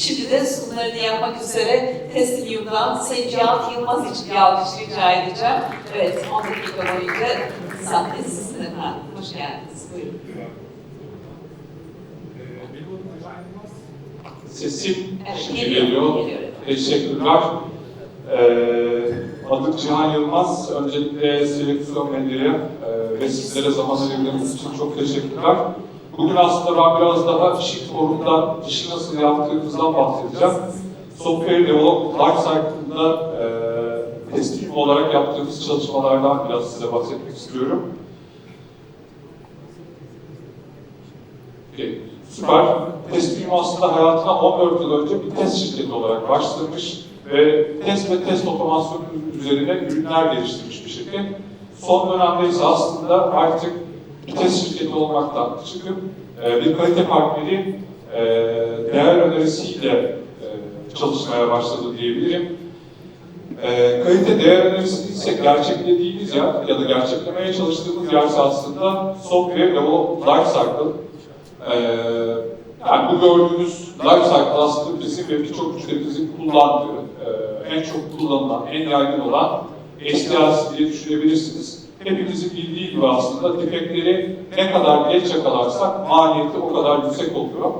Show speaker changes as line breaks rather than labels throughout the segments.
Şimdi de sunumlarını yapmak üzere Teslimiyum'dan Sayın Cihat Yılmaz için bir alkış rica edeceğim. Evet, 10 dakika boyunca sahne sizin efendim. Hoş geldiniz. Buyurun.
Sesim
Evet,
şimdi
geliyor,
geliyor.
geliyor.
Teşekkürler. Ee, adım Cihan Yılmaz. Öncelikle seleksiyon medyaya e, ve sizlere zaman ayırdığınız için çok teşekkürler. Bugün aslında ben biraz daha işi forumdan, işi nasıl yaptığımızdan bahsedeceğim. Software Development Life Cycle'da e, teslim olarak yaptığımız çalışmalardan biraz size bahsetmek istiyorum. Okey, Süper. Teslim aslında hayatına 14 yıl önce bir test şirketi olarak başlamış ve test ve test otomasyonu üzerine ürünler geliştirmiş bir şirket. Son dönemde ise aslında artık bir test şirketi olmaktan çıkıp e, bir kalite partneri e, değer önerisiyle e, çalışmaya başladı diyebilirim. E, kalite değer önerisi ise gerçeklediğimiz yer ya da gerçeklemeye çalıştığımız yer aslında software development life cycle. Ee, yani bu gördüğünüz life aslında bizim ve birçok müşterimizin kullandığı, e, en çok kullanılan, en yaygın olan SDLC diye düşünebilirsiniz. Hepimizin bildiği gibi aslında defektleri ne kadar geç yakalarsak maliyeti o kadar yüksek oluyor.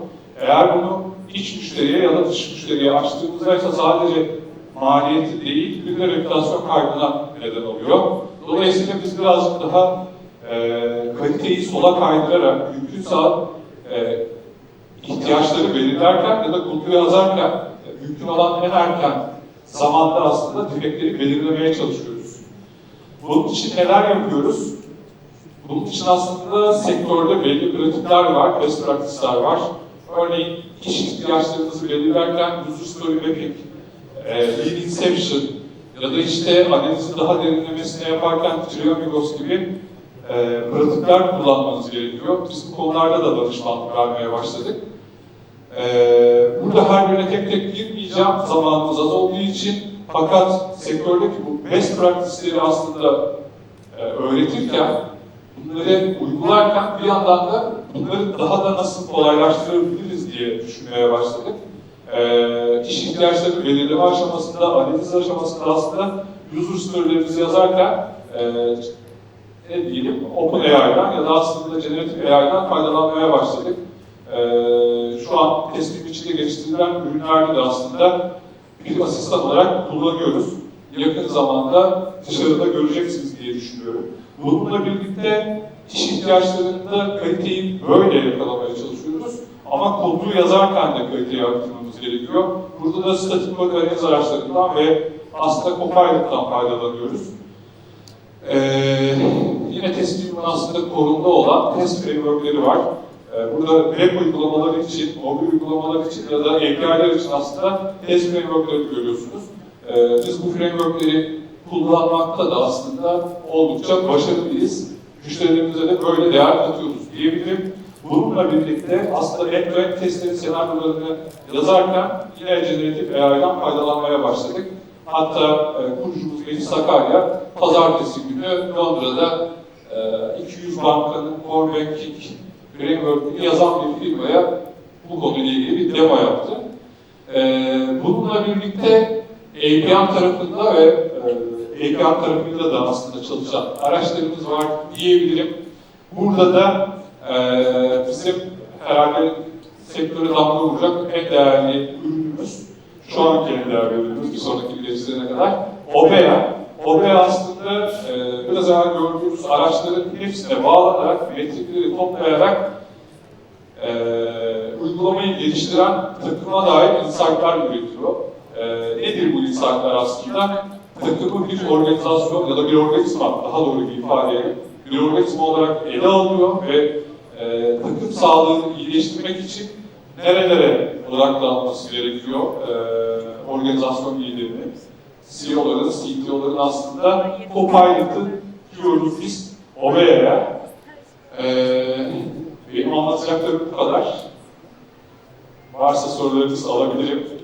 Eğer bunu iç müşteriye ya da dış müşteriye açtığımızda ise sadece maliyeti değil, bir de reputasyon kaybına neden oluyor. Dolayısıyla biz birazcık daha e, kaliteyi sola kaydırarak mümkünse e, ihtiyaçları belirlerken ya da kodu yazarken e, mümkün olan en erken zamanda aslında defektleri belirlemeye çalışıyoruz. Bunun için neler yapıyoruz? Bunun için aslında sektörde belli pratikler var, best practice'ler var. Örneğin iş ihtiyaçlarınızı belirlerken user story mapping, e, lead inception ya da işte analizin daha derinlemesine yaparken Triamigos gibi e, pratikler kullanmanız gerekiyor. Biz bu konularda da danışmanlık vermeye başladık. E, burada her birine tek tek girmeyeceğim zamanımız az olduğu için fakat sektördeki bu best practice'leri aslında e, öğretirken bunları uygularken bir yandan da bunları daha da nasıl kolaylaştırabiliriz diye düşünmeye başladık. E, iş ihtiyaçları belirleme aşamasında, analiz aşamasında aslında user story'lerimizi yazarken e, ne diyelim OpenAI'dan ya da aslında Generative AI'dan faydalanmaya başladık. Ee, şu an teslim içinde geliştirilen ürünlerde de aslında bir asistan olarak kullanıyoruz. Yakın zamanda dışarıda göreceksiniz diye düşünüyorum. Bununla birlikte iş ihtiyaçlarında kaliteyi böyle yakalamaya çalışıyoruz. Ama kodu yazarken de kaliteyi arttırmamız gerekiyor. Burada da statik kod analiz araçlarından ve aslında Copilot'tan faydalanıyoruz. Ee, yine teslimin aslında korunda olan test frameworkleri var. Ee, burada web uygulamaları için, mobil uygulamalar için ya da API'ler için aslında test frameworkleri görüyorsunuz. Ee, biz bu frameworkleri kullanmakta da aslında oldukça başarılıyız. Müşterilerimize de böyle değer katıyoruz diyebilirim. Bununla birlikte aslında end-to-end testlerin senaryolarını yazarken yine Generative AI'dan faydalanmaya başladık. Hatta e, kurucumuz Melih Sakarya pazartesi günü Londra'da e, 200 bankanın banking framework'ünü yazan bir firmaya bu konuyla ilgili bir demo yaptı. E, bununla birlikte APM tarafında ve e, APM tarafında da aslında çalışan araçlarımız var diyebilirim. Burada da e, bizim herhalde sektöre damga vuracak en değerli ürünümüz şu anki en değerli ürünümüz bir sonraki bileşiklerine kadar OBEA. OBEA aslında e, biraz evvel gördüğümüz araçların hepsine bağlanarak, metrikleri toplayarak e, uygulamayı geliştiren takıma dair insight'lar üretiyor. E, nedir bu insight'lar aslında? Takımı bir organizasyon ya da bir organizma, daha doğru bir ifadeyle bir organizma olarak ele alıyor ve e, takım sağlığını iyileştirmek için nerelere odaklanması gerekiyor e, organizasyon liderinin, CEO'ların, CTO'ların aslında Copilot'ın diyoruz biz OBE'ye. E, benim anlatacaklarım bu kadar. Varsa sorularınızı alabilirim.